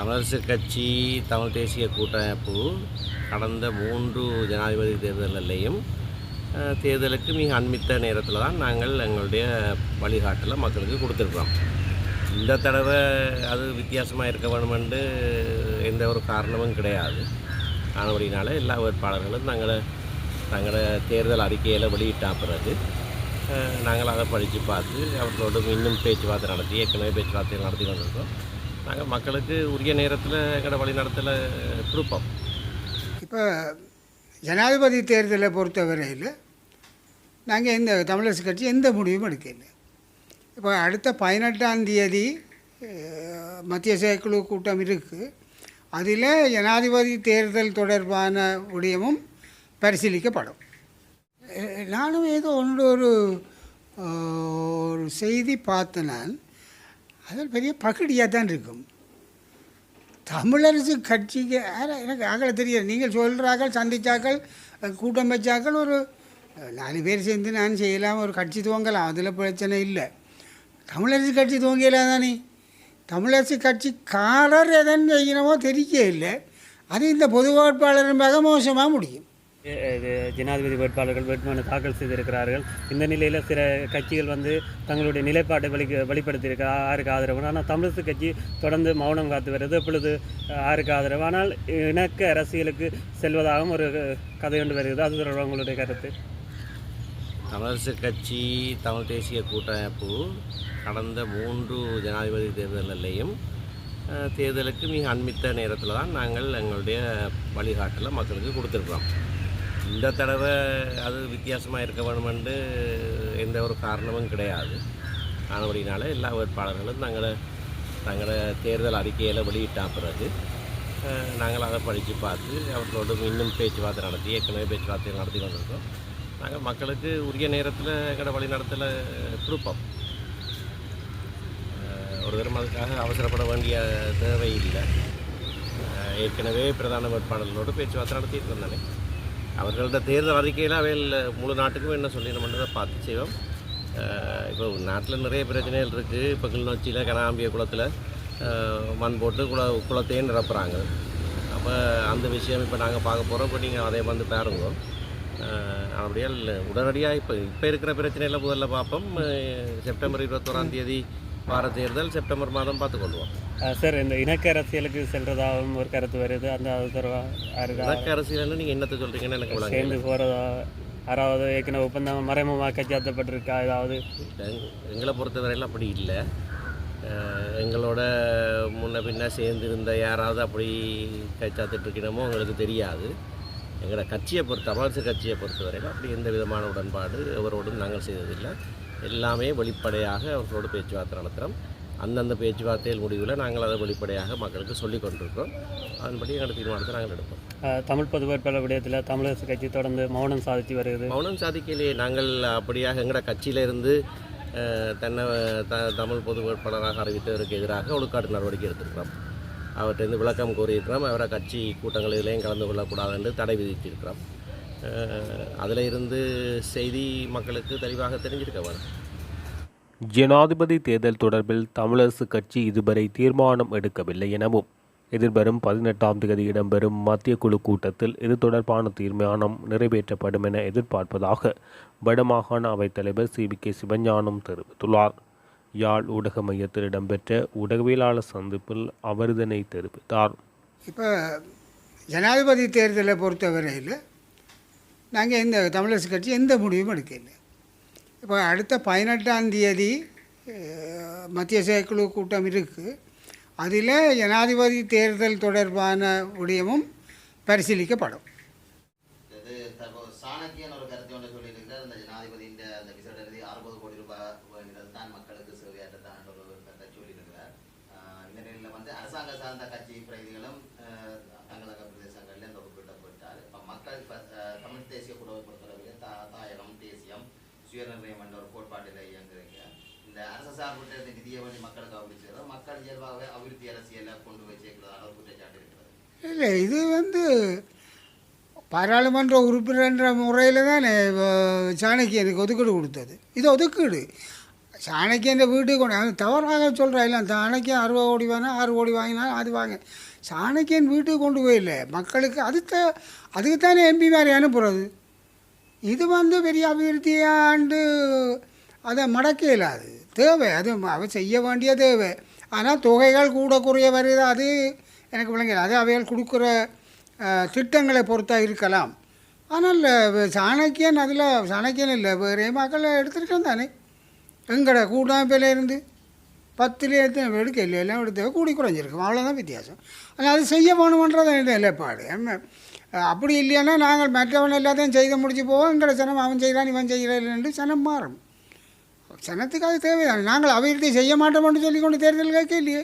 தமிழரசு கட்சி தமிழ் தேசிய கூட்டமைப்பு கடந்த மூன்று ஜனாதிபதி தேர்தலிலையும் தேர்தலுக்கு மிக அண்மித்த நேரத்தில் தான் நாங்கள் எங்களுடைய வழிகாட்டில் மக்களுக்கு கொடுத்துருக்கோம் இந்த தடவை அது வித்தியாசமாக இருக்க வேணுமென்று எந்த ஒரு காரணமும் கிடையாது. ஆனபடினால எல்லா வேட்பாளர்களும் தங்களை தங்களோட தேர்தல் அறிக்கையில் வெளியிட்டா பிறகு நாங்கள் அதை படித்து பார்த்து அவர்களோடு இன்னும் பேச்சுவார்த்தை நடத்தி ஏற்கனவே பேச்சுவார்த்தைகள் நடத்தி கொண்டிருக்கோம் நாங்கள் மக்களுக்கு உரிய நேரத்தில் எங்களோட வழிநடத்தலை கொடுப்போம். இப்போ ஜனாதிபதி தேர்தலை பொறுத்தவரையில் நாங்கள் எந்த தமிழரசு கட்சி எந்த முடிவும் எடுக்கல. இப்போ அடுத்த பதினெட்டாம் தேதி மத்திய செயற்குழு கூட்டம் இருக்குது அதில் ஜனாதிபதி தேர்தல் தொடர்பான விடயமும் பரிசீலிக்கப்படும். நானும் ஏதோ ஒன்று ஒரு ஒரு செய்தி பார்த்தேன். நான் அதில் பெரிய பகடியாக தான் இருக்கும். தமிழரசு கட்சிக்கு எனக்கு ஆகலை தெரியாது. நீங்கள் சொல்கிறார்கள் சந்தித்தாக்கள் கூட்டம் வச்சாக்கள் ஒரு நாலு பேர் சேர்ந்து நான் செய்யலாம் ஒரு கட்சி துவங்கலாம் அதில் பிரச்சனை இல்லை. தமிழரசு கட்சி துவங்கலாம் தானே தமிழரசு கட்சிக்காரர் எதன்னு செய்யணுமோ தெரிய இல்லை. அது இந்த பொது வேட்பாளரின் மிக மோசமாக முடியும். ஜனாதிபதி வேட்பாளர்கள் வேட்புமனு தாக்கல் செய்திருக்கிறார்கள். இந்த நிலையில் சில கட்சிகள் வந்து தங்களுடைய நிலைப்பாட்டை வெளி வெளிப்படுத்தியிருக்க ஆருக்கு ஆதரவு. ஆனால் தமிழரசு கட்சி தொடர்ந்து மௌனம் காத்து வருது. இப்பொழுது ஆருக்கு ஆதரவு? ஆனால் இணக்க அரசியலுக்கு செல்வதாகவும் ஒரு கதை ஒன்று வருகிறது. அது தொடர்பாக உங்களுடைய கருத்து. தமிழரசு கட்சி தமிழ் தேசிய கூட்டமைப்பு கடந்த மூன்று ஜனாதிபதி தேர்தலிலையும் தேர்தலுக்கு மிக அண்மித்த நேரத்தில் தான் நாங்கள் எங்களுடைய வழிகாட்டலை மக்களுக்கு கொடுத்துருக்குறோம். இந்த தடவை அது வித்தியாசமாக இருக்க வேணுமென்று எந்த ஒரு காரணமும் கிடையாது. ஆனபடினால எல்லா வேட்பாளர்களும் தங்களை தங்களோட தேர்தல் அறிக்கையில் வெளியிட்ட பிறகு நாங்கள் அதை படித்து பார்த்து அவர்களோடு இன்னும் பேச்சுவார்த்தை நடத்தி ஏற்கனவே பேச்சுவார்த்தை நடத்தி கொண்டிருக்கோம் நாங்கள் மக்களுக்கு உரிய நேரத்தில் எங்களோட வழிநடத்தலை கொடுப்போம். ஒரு தரம் அதுக்காக அவசரப்பட வேண்டிய தேவை இல்லை ஏற்கனவே பிரதான வேட்பாளர்களோடு பேச்சுவார்த்தை நடத்திட்டு வந்தானே அவர்களோட தேர்தல் அறிக்கையில் அவையில் முழு நாட்டுக்கும் என்ன சொல்லிடணுன்றதை பார்த்து செய்வோம். இப்போ நாட்டில் நிறைய பிரச்சனைகள் இருக்குது இப்போ கிளிநொச்சியில் கனாம்பிய குளத்தில் மண் போட்டு குள குளத்தையும் நிரப்புறாங்க. அப்போ அந்த விஷயம் இப்போ நாங்கள் பார்க்க போகிறோம் இப்போ நீங்கள் அதே வந்து பாருங்க. அப்படியே உடனடியாக இப்போ இப்போ இருக்கிற பிரச்சனையில் முதல்ல பார்ப்போம். செப்டம்பர் இருபத்தோராம் தேதி வார தேர்தல் செப்டம்பர் மாதம் பார்த்துக்கொள்வோம். சார் இந்த இணக்க அரசியலுக்கு செல்றதாகவும் ஒரு கருத்து வருது. அந்த இலக்க அரசியல்னு நீங்கள் என்னத்தை சொல்கிறீங்கன்னு எனக்கு. சேர்ந்து போகிறதா யாராவது ஏற்கனவே ஒப்பந்தம் மறைமுகமாக கைச்சாத்தப்பட்டிருக்கா? ஏதாவது? எங்க- எங்களை பொறுத்தவரையில் அப்படி இல்லை. எங்களோட முன்ன பின்ன சேர்ந்து இருந்த யாராவது அப்படி கைச்சாத்திட்டு இருக்கணுமோ உங்களுக்கு தெரியாது. எங்களோட கட்சியை பொறுத்த தமிழரசு கட்சியை பொறுத்தவரையில் அப்படி எந்த விதமான உடன்பாடு எவரோடும் நாங்கள் செய்ததில்லை. எல்லாமே வெளிப்படையாக அவர்களோடு பேச்சுவார்த்தை நடத்துகிறோம் அந்தந்த பேச்சுவார்த்தைகள் முடிவில் நாங்கள் அதை வெளிப்படையாக மக்களுக்கு சொல்லிக் கொண்டிருக்கிறோம். அதன்படி எங்களோட தீர்மானத்தை நாங்கள் எடுப்போம். தமிழ் பொது வேட்பாளர் விடயத்தில் தமிழரசு கட்சி தொடர்ந்து மௌனம் சாதித்து வருகிறது. மௌனம் சாதிக்கலையே. நாங்கள் அப்படியாக எங்களோட கட்சியிலிருந்து தன்னை த தமிழ் பொது வேட்பாளராக அறிவித்ததற்கு எதிராக ஒழுக்காட்டு நடவடிக்கை எடுத்திருக்கிறோம். அவர்கிட்ட விளக்கம் கோரியிருக்கிறோம். அவரை கட்சி கூட்டங்களிலேயும் கலந்து கொள்ளக்கூடாது என்று தடை விதித்திருக்கிறோம். அதில் இருந்து செய்தி மக்களுக்கு தெளிவாக தெரிஞ்சிருக்க வேணும். ஜனாதிபதி தேர்தல் தொடர்பில் தமிழரசு கட்சி இதுவரை தீர்மானம் எடுக்கவில்லை எனவும் எதிர்வரும் பதினெட்டாம் தேதி இடம்பெறும் மத்திய குழு கூட்டத்தில் இது தொடர்பான தீர்மானம் நிறைவேற்றப்படும் என எதிர்பார்ப்பதாக வடமாகாண அவைத்தலைவர் சி வி கே சிவஞானம் தெரிவித்துள்ளார். யாழ் ஊடக மையத்தில் இடம்பெற்ற ஊடகவியலாளர் சந்திப்பில் அவர் இதனை தெரிவித்தார். இப்போ ஜனாதிபதி தேர்தலை பொறுத்தவரையில் நாங்கள் எந்த தமிழரசு கட்சி எந்த முடிவும் எடுக்கல. இப்போ அடுத்த பதினெட்டாம் தேதி மத்திய செயற்குழு கூட்டம் இருக்குது அதில் ஜனாதிபதி தேர்தல் தொடர்பான விடயமும் பரிசீலிக்கப்படும். இது தற்போது சாணக்கியன் கருத்தை ஒன்று சொல்லியிருக்கிறார் இந்த ஜனாதிபதியின் அந்த விசேட நிதி அறுபது கோடி ரூபாய் வேண்டியது தான் மக்களுக்கு சேவையாற்றத்தான் ஒரு கருத்தை சொல்லியிருக்கிறார் ஆஹ் இந்த நிலையில் வந்து அரசாங்க சார்ந்த கட்சி பிரதிகளும் ஆஹ் தங்களக பிரதேசங்களில் இந்த ஒப்பிடப்பட்டார் இப்போ மக்கள் இப்போ தமிழ் தேசிய குழுவை பொறுத்தளவில் தா தாயகம் தேசியம் சுயநிர்ணயம் என்ற ஒரு கோட்பாட்டில் இயங்குறீங்க. இந்த அரசு சார்பற்ற இந்த நிதியை வேண்டி மக்களுக்கு அபிவிருத்தி மக்கள் இயல்பாகவே அபிவிருத்தி அரசியலை கொண்டு போய் சேர்க்கிறதான ஒரு குற்றச்சாட்டு இருக்கிறது. இல்லை இது வந்து பாராளுமன்ற உறுப்பினர்ன்ற முறையில் தானே சாணக்கியனுக்கு ஒதுக்கீடு கொடுத்தது. இது ஒதுக்கீடு. சாணக்கியன் வீட்டுக்கு கொண்டு தவறாக சொல்கிறா இல்லை சாணக்கியன் அறுபது கோடி வாங்கினா ஆறு கோடி வாங்கினா அது வாங்க. சாணக்கியன் வீட்டுக்கு கொண்டு போயில்லை. மக்களுக்கு அதுக்கு அதுக்குத்தானே எம்பி மாதிரி அனுப்புறது? இது வந்து பெரிய அபிவிருத்தியாண்டு அதை மடக்க இல்லாது தேவை. அது அவ செய்ய வேண்டிய தேவை. ஆனால் தொகைகள் கூட குறைய வருது அது எனக்கு விளங்கல அது அவைகள் கொடுக்குற திட்டங்களை பொறுத்தா இருக்கலாம். ஆனால் சாணக்கியன் அதில் சாணக்கியன் இல்லை. வேறு மக்கள் எடுத்துருக்கேன் தானே. எங்கட கூட்டமைப்பில் இருந்து பத்துல எத்தனை எடுக்க இல்லை எல்லாம் எடுத்து கூடி குறைஞ்சிருக்கும். அவ்வளோதான் வித்தியாசம். ஆனால் அது செய்ய வேணுமன்றது நிலைப்பாடு. என்ன அப்படி இல்லைன்னா நாங்கள் மற்றவன் எல்லாத்தையும் செய்து முடிச்சு போவோம். எங்களை சனம் அவன் செய்கிறான் இவன் செய்கிறான் என்று சனம் மாறும். சனத்துக்கு அது தேவைதான் நாங்கள் அபிவிருத்தி செய்ய மாட்டோம்னு சொல்லி கொண்டு தேர்தல் கேட்க இல்லையே.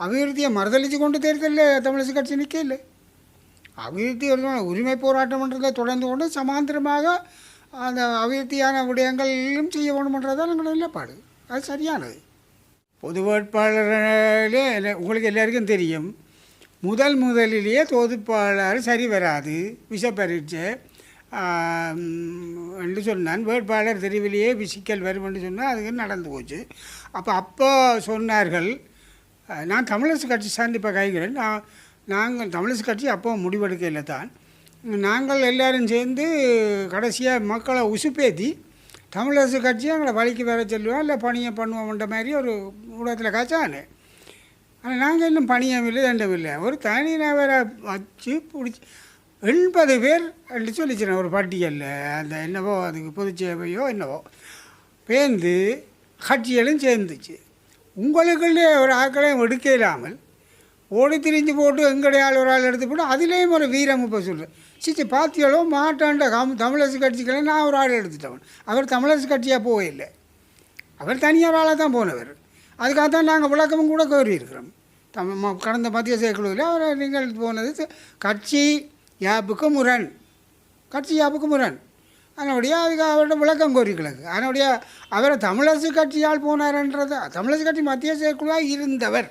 அபிவிருத்தியை மறுதளித்து கொண்டு தேர்தலில் தமிழிசை கட்சி நிற்க இல்லை. அபிவிருத்தி ஒரு உரிமை போராட்டம்ன்றதை தொடர்ந்து கொண்டு சமாந்தரமாக அந்த அபிவிருத்தியான விடயங்களிலும் செய்ய வேணுமன்றதான் எங்களோட நிலைப்பாடு. அது சரியானது. பொது வேட்பாளர்களே உங்களுக்கு எல்லாருக்கும் தெரியும். முதல் முதலிலேயே தொகுப்பாளர் சரி வராது விஷப்பரீட்சை என்று சொன்னான். வேட்பாளர் தெருவிலேயே விசிக்கல் வரும் என்று சொன்னால் அதுக்கு நடந்து போச்சு. அப்போ அப்போ சொன்னார்கள் நான் தமிழரசு கட்சி சார்ந்து இப்போ கைகிறேன். நான் நாங்கள் தமிழரசு கட்சி அப்போ முடிவெடுக்கையில் தான். நாங்கள் எல்லோரும் சேர்ந்து கடைசியாக மக்களை உசுப்பேத்தி தமிழரசு கட்சியை எங்களை வழிக்கு வர சொல்லுவோம் இல்லை பணியை பண்ணுவோம்ன்ற மாதிரி ஒரு ஊடகத்தில் காய்ச்சானே. ஆனால் நாங்கள் இன்னும் பணியம் இல்லை தண்டம் இல்லை ஒரு தனி நபரை வச்சு பிடிச்சி எண்பது பேர் என்று சொல்லிச்சினேன் ஒரு பட்டியலில். அந்த என்னவோ அதுக்கு பொதுச்சேவையோ என்னவோ. பேர்ந்து கட்சிகளும் சேர்ந்துச்சு. உங்களுக்குள்ளே ஒரு ஆக்களையும் எடுக்க இல்லாமல் ஓடி திரிஞ்சு போட்டு எங்களுடைய ஆள் ஒரு ஆள் எடுத்து போட்டு அதுலேயும் ஒரு வீரம் இப்போ சொல்கிறேன் சிச்சி பாத்தியாலோ மாட்டாண்ட கம் தமிழரசு கட்சிக்கெல்லாம் நான் ஒரு ஆள் எடுத்துட்டவன். அவர் தமிழரசு கட்சியாக போகவே இல்லை அவர் தனியார் ஆளாக தான் போனவர். அதுக்காக தான் நாங்கள் விளக்கமும் கூட கோரியிருக்கிறோம். இருக்கிறோம் தம் கடந்த மத்திய செயற்குழுவில் அவர் நீங்கள் போனது கட்சி யாப்புக்கு முரண். கட்சி யாப்புக்கு முரண். அதனுடைய அதுக்கு அவரோட விளக்கம் கோரிக்கிறது அதனுடைய அவரை தமிழரசு கட்சியால் போனார்ன்றது தமிழரசு கட்சி மத்திய செயற்குழுவாக இருந்தவர்.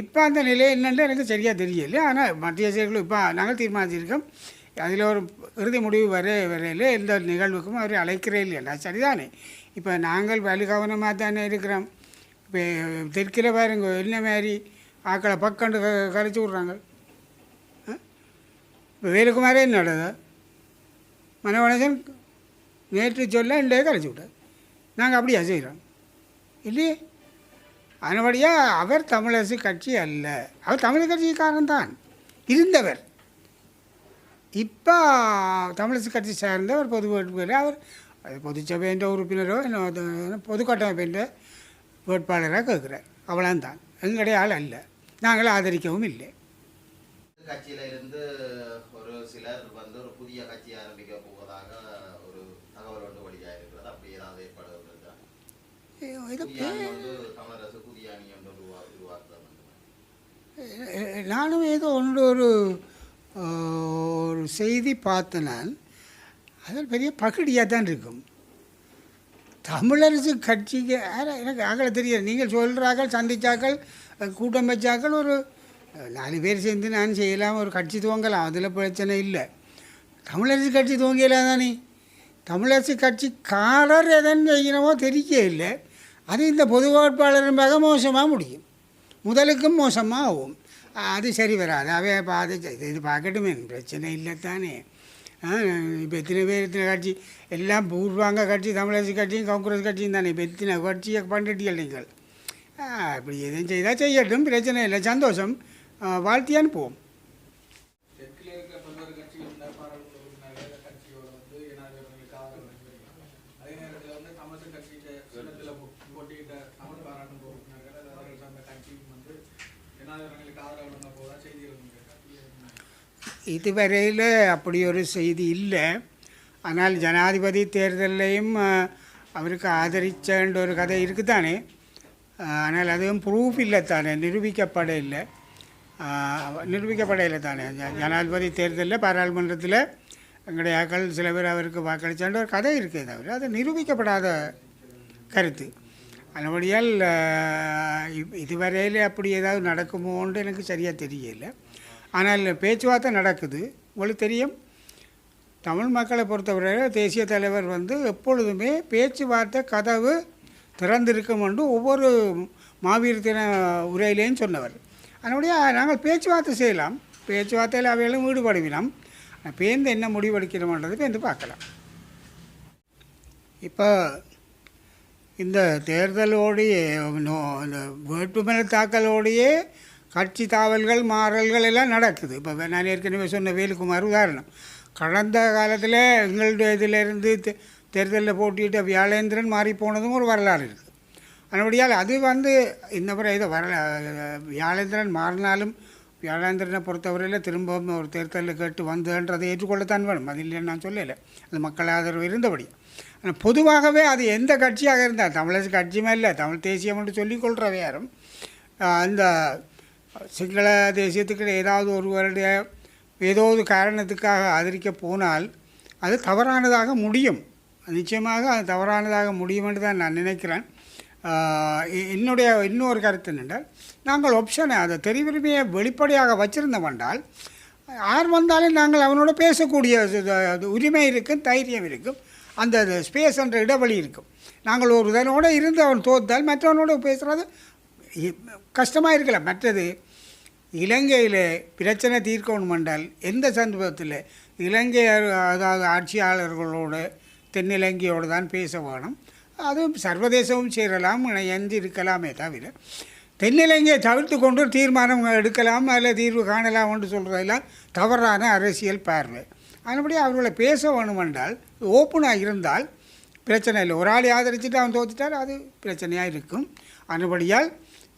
இப்போ அந்த நிலை என்னென்று எனக்கு சரியாக தெரியல. ஆனால் மத்திய செயற்குழு இப்போ நாங்கள் தீர்மானிச்சிருக்கோம். அதில் ஒரு இறுதி முடிவு வர வரையில் எந்த நிகழ்வுக்கும் அவரை அழைக்கிறே இல்லையா? சரிதானே? இப்போ நாங்கள் வலு கவனமாக தானே இருக்கிறோம். இப்போ தெற்கில் பாருங்க என்ன மாதிரி ஆக்களை பக்கண்டு க கரைச்சி விட்றாங்க. இப்போ வேலுக்குமாரே என்னடா மனவனசன் நேற்று சொல்ல இன்றைய கரைச்சி விட்டார். நாங்கள் அப்படியா செய்கிறோம்? இல்லையே? அதனபடியாக அவர் தமிழரசு கட்சி அல்ல. அவர் தமிழர் கட்சிக்காரன் தான். இருந்தவர். இப்போ தமிழரசு கட்சி சார்ந்தவர் பொது வேட்பாளர் அவர் அது பொதுச்சபைன்ற உறுப்பினரோ என்ன பொது கட்டமைப்பின்ற வேட்பாளராக கேட்குறார் அவ்வளோதான் எங்களுடைய ஆள் அல்ல. நாங்கள் ஆதரிக்கவும் இல்லை. கட்சியில இருந்து ஒரு சிலர் வந்து ஒரு புதிய கட்சி ஆரம்பிக்க போவதாக ஒரு தகவல் ஒன்று இருக்கிறது அப்படி ஏதாவது வந்து தமிழரசு புதிய அணி ஒன்று உருவாக்குறது நானும் ஏதோ ஒன்று ஒரு ஒரு செய்தி பார்த்தேன். நான் அதில் பெரிய பகடியாக தான் இருக்கும். தமிழரசு கட்சிக்கு எனக்கு அகல தெரியாது. நீங்கள் சொல்கிறார்கள் சந்தித்தாக்கள் கூட்டம் வச்சாக்கள் ஒரு நாலு பேர் சேர்ந்து நான் செய்யலாம் ஒரு கட்சி துவங்கலாம் அதில் பிரச்சனை இல்லை. தமிழரசு கட்சி துவங்கலாம் தானே? தமிழரசு கட்சிக்காரர் எதன் செய்யணுமோ தெரிய இல்லை. அது இந்த பொது வேட்பாளரின் மிக மோசமாக முடியும். முதலுக்கும் மோசமாக ஆகும் அது சரி வராது. அவே பாதி இது பார்க்கட்டுமே பிரச்சனை இல்லை தானே. இப்போ எத்தனை பேர் எத்தனை கட்சி? எல்லாம் பூர்வாங்க கட்சி தமிழரசு கட்சியும் காங்கிரஸ் கட்சியும் தானே. இப்போ எத்தனை கட்சியை பண்ணிட்டீர்கள் நீங்கள்? அப்படி எதுவும் செய்தால் செய்யட்டும் பிரச்சனை இல்லை சந்தோஷம். ஆ, வாழ்த்தி அனுப்புவோம் தெற்கில் இருக்கிற பல்வேறு கட்சிகள் இந்த பாராளுமன்ற உறுப்பினர்கள் கட்சியோட வந்து ஜனாதிபதிகளுக்கு ஆதரவு வழங்கியிருக்காங்க அதே நேரத்தில் வந்து தமிழக கட்சியிட்ட சின்னத்தில் போட்டியிட்ட தமிழ் பாராளுமன்ற உறுப்பினர்கள் அது அவர்கள் சார்ந்த கட்சியும் வந்து ஜனாதிபதிகளுக்கு ஆதரவு வழங்க போதா செய்திகள் வந்திருக்காங்க இதுவரையில் அப்படி ஒரு செய்தி இல்லை. ஆனால் ஜனாதிபதி தேர்தலையும் அவருக்கு ஆதரிச்சன்ற ஒரு கதை இருக்குதானே? தானே ஆனால் அதுவும் ப்ரூஃப் இல்லை தானே நிரூபிக்கப்பட இல்லை. நிரூபிக்கப்பட இல்லை தானே? ஜனாதிபதி தேர்தலில் பாராளுமன்றத்தில் எங்களுடைய ஆக்கள் சில பேர் அவருக்கு வாக்களிச்சான்ற ஒரு கதை இருக்கே தவிர அது நிரூபிக்கப்படாத கருத்து. அதுபடியால் இதுவரையில் அப்படி ஏதாவது நடக்குமோன்ட்டு எனக்கு சரியாக தெரியலை. ஆனால் பேச்சுவார்த்தை நடக்குது. உங்களுக்கு தெரியும்? தமிழ் மக்களை பொறுத்தவரை தேசிய தலைவர் வந்து எப்பொழுதுமே பேச்சுவார்த்தை கதவு திறந்திருக்கும் என்று ஒவ்வொரு மாவீர தின உரையிலேயும் சொன்னவர். அதனுடைய நாங்கள் பேச்சுவார்த்தை செய்யலாம். பேச்சுவார்த்தையில் அவைகளும் ஈடுபடுவினோம். பேருந்து என்ன முடிவெடுக்கிறோம்ன்றது பேருந்து பார்க்கலாம். இப்போ இந்த தேர்தலோடையே நோ- இந்த வேட்புமனு தாக்கலோடையே கட்சி தாவல்கள் மாறல்கள் எல்லாம் நடக்குது. இப்போ நான் ஏற்கனவே சொன்ன வேலுக்குமார் உதாரணம். கடந்த காலத்தில் எங்களுடைய இதிலிருந்து தே- தேர்தலில் போட்டியிட்ட வியாழேந்திரன் மாறி போனதும் ஒரு வரலாறு இருக்குது. அதனுடையால் அது வந்து இந்த முறை இதை வர வியாழேந்திரன் மாறினாலும் வியாழேந்திரனை பொறுத்தவரையில் திரும்பவும் ஒரு தேர்தலில் கேட்டு வந்ததுன்றதை ஏற்றுக்கொள்ளத்தான் வேணும். அது இல்லைன்னு நான் சொல்லலை. அது மக்கள் ஆதரவு இருந்தபடி. ஆனால் பொதுவாகவே அது எந்த கட்சியாக இருந்தால் தமிழரசு கட்சியுமே இல்லை தமிழ் தேசியம் என்று சொல்லிக்கொள்கிற யாரும் அந்த சிங்கள தேசியத்துக்கு ஏதாவது ஒருவருடைய ஏதோ ஒரு காரணத்துக்காக ஆதரிக்க போனால் அது தவறானதாக முடியும். நிச்சயமாக அது தவறானதாக முடியும் என்று தான் நான் நினைக்கிறேன். என்னுடைய இன்னொரு கருத்து என்னென்றால் நாங்கள் ஒப்ஷனை அதை தெரிவுரிமையை வெளிப்படையாக வச்சிருந்தோம் என்றால் யார் வந்தாலும் நாங்கள் அவனோட பேசக்கூடிய உரிமை இருக்கும் தைரியம் இருக்கும் அந்த ஸ்பேஸ் என்ற இடைவெளி இருக்கும். நாங்கள் ஒரு இதனோடு இருந்து அவன் தோத்தால் மற்றவனோட பேசுகிறது கஷ்டமாக இருக்கலாம் மற்றது இலங்கையில் பிரச்சனை தீர்க்கணும் என்றால் எந்த சந்தர்ப்பத்தில் இலங்கை அதாவது ஆட்சியாளர்களோடு தென்னிலங்கையோடு தான் பேச வேணும். அதுவும் சர்வதேசமும் சேரலாம் இணைந்து இருக்கலாமே தவிர தென்னிலங்கையை தவிர்த்து கொண்டு தீர்மானம் எடுக்கலாம் அதில் தீர்வு காணலாம் என்று சொல்கிறதெல்லாம் தவறான அரசியல் பார்வை. அதன்படி அவர்களை பேச வேணும் என்றால் ஓப்பனாக இருந்தால் பிரச்சனை இல்லை. ஒரு ஆளை ஆதரிச்சுட்டு அவன் தோத்துட்டால் அது பிரச்சனையாக இருக்கும். அதுபடியால்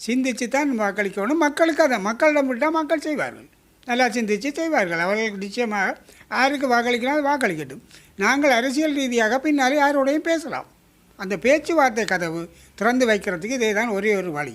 சிந்திச்சு தான் வாக்களிக்கணும். மக்களுக்கு அதை மக்களிடம் விட்டால் மக்கள் செய்வார்கள். நல்லா சிந்தித்து செய்வார்கள். அவர்களுக்கு நிச்சயமாக யாருக்கு வாக்களிக்கணும் அது வாக்களிக்கட்டும். நாங்கள் அரசியல் ரீதியாக பின்னாலே யாரோடையும் பேசலாம். அந்த பேச்சுவார்த்தை கதவு திறந்து வைக்கிறதுக்கு இதே தான் ஒரே ஒரு வழி.